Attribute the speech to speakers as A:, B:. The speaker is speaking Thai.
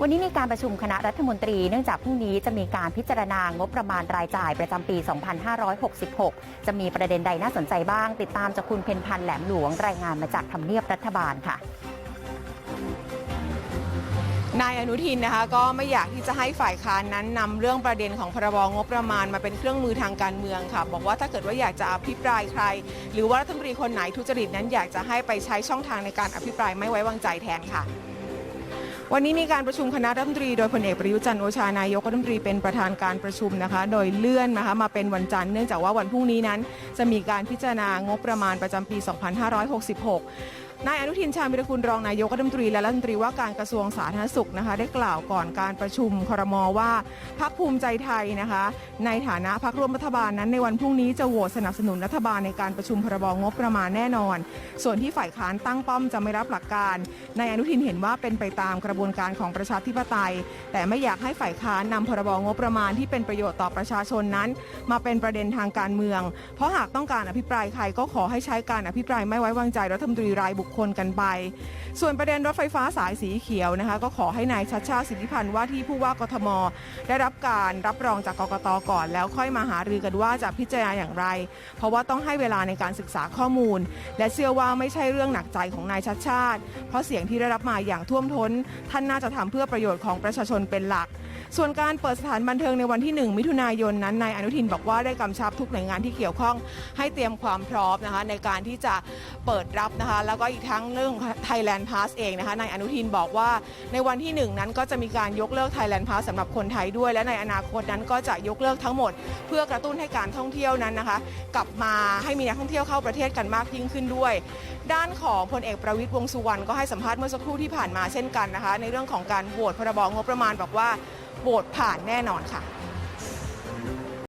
A: วันนี้มีการประชุมคณะรัฐมนตรีเนื่องจากพรุ่งนี้จะมีการพิจารณางบประมาณรายจ่ายประจำปี 2566 จะมีประเด็นใดน่าสนใจบ้าง ติดตามจากคุณเพนพันธ์แหลมหลวงรายงานมาจากทำเนียบรัฐบาลค่ะ
B: นายอนุทินนะคะก็ไม่อยากที่จะให้ฝ่ายค้านนั้นนำเรื่องประเด็นของพรบงบประมาณมาเป็นเครื่องมือทางการเมืองค่ะ บอกว่าถ้าเกิดว่าอยากจะอภิปรายใคร หรือว่ารัฐมนตรีคนไหนทุจริตนั้นอยากจะให้ไปใช้ช่องทางในการอภิปรายไม่ไว้วางใจแทนค่ะ วันนี้มีการประชุมคณะรัฐมนตรีโดยพลเอกประยุจันทร์โอชานายกรัฐมนตรีเป็นประธานการประชุมนะคะ โดยเลื่อนนะคะมาเป็นวันจันทร์เนื่องจากว่าวันพรุ่งนี้นั้น จะมีการพิจารณางบประมาณประจำปี 2566นายอนุทินชาญวิรกุลรองนายกรัฐมนตรีและรัฐมนตรีว่าการกระทรวงสาธารณสุขนะคะ ได้กล่าวก่อนการประชุมครมว่าพรรคภูมิใจไทยนะคะ ในฐานะพรรคร่วมรัฐบาลนั้นในวันพรุ่งนี้จะโหวตสนับสนุนรัฐบาลในการประชุมพรบงบประมาณแน่นอน ส่วนที่ฝ่ายค้านตั้งป้อมจะไม่รับหลักการนายอนุทินเห็นว่าเป็นไปตามกระบวนการของประชาธิปไตย แต่ไม่อยากให้ฝ่ายค้านนำพรบงบประมาณที่เป็นประโยชน์ต่อประชาชนนั้น มาเป็นประเด็นทางการเมือง เพราะหากต้องการอภิปรายใครก็ขอให้ใช้การอภิปรายไม่ไว้วางใจรัฐมนตรีรายบุคคลกันไป ส่วนประเด็นรถไฟฟ้าสายสีเขียวนะคะก็ขอให้นายชัดชาติสิทธิพันธ์ว่าที่ผู้ว่ากทม ได้รับการรับรองจากกกตก่อน แล้วค่อยมาหารือกันว่าจะพิจารณาอย่างไร เพราะว่าต้องให้เวลาในการศึกษาข้อมูล และเชื่อว่าไม่ใช่เรื่องหนักใจของนายชัดชาติ เพราะเสียงที่ได้รับมาอย่างท่วมท้นท่านน่าจะทำเพื่อประโยชน์ของประชาชนเป็นหลัก ส่วนการเปิดสถานบันเทิงในวันที่ 1 มิถุนายนนั้นนายอนุทินบอกว่าได้กำชับทุกหน่วยงานที่เกี่ยวข้อง ให้เตรียมความพร้อมนะคะในการที่จะเปิดรับนะคะแล้วก็อีกทั้งเรื่อง Thailand Pass เองนะคะนายอนุทินบอกว่าในวันที่ 1 นั้นก็จะมีการยกเลิก Thailand Pass สำหรับคนไทยด้วย และในอนาคตนั้นก็จะยกเลิกทั้งหมด เพื่อกระตุ้นให้การท่องเที่ยวนั้นนะคะ กลับมาให้มีนักท่องเที่ยวเข้าประเทศกันมากยิ่งขึ้นด้วย ด้านของพลเอกประวิตยวงสุวรรณก็ให้สัมภาษณ์เมื่อสักครู่ที่ผ่านมาเช่นกันนะคะในเรื่องของการโหวตพรบงบประมาณบอกว่าโหวตผ่านแน่นอนค่ะ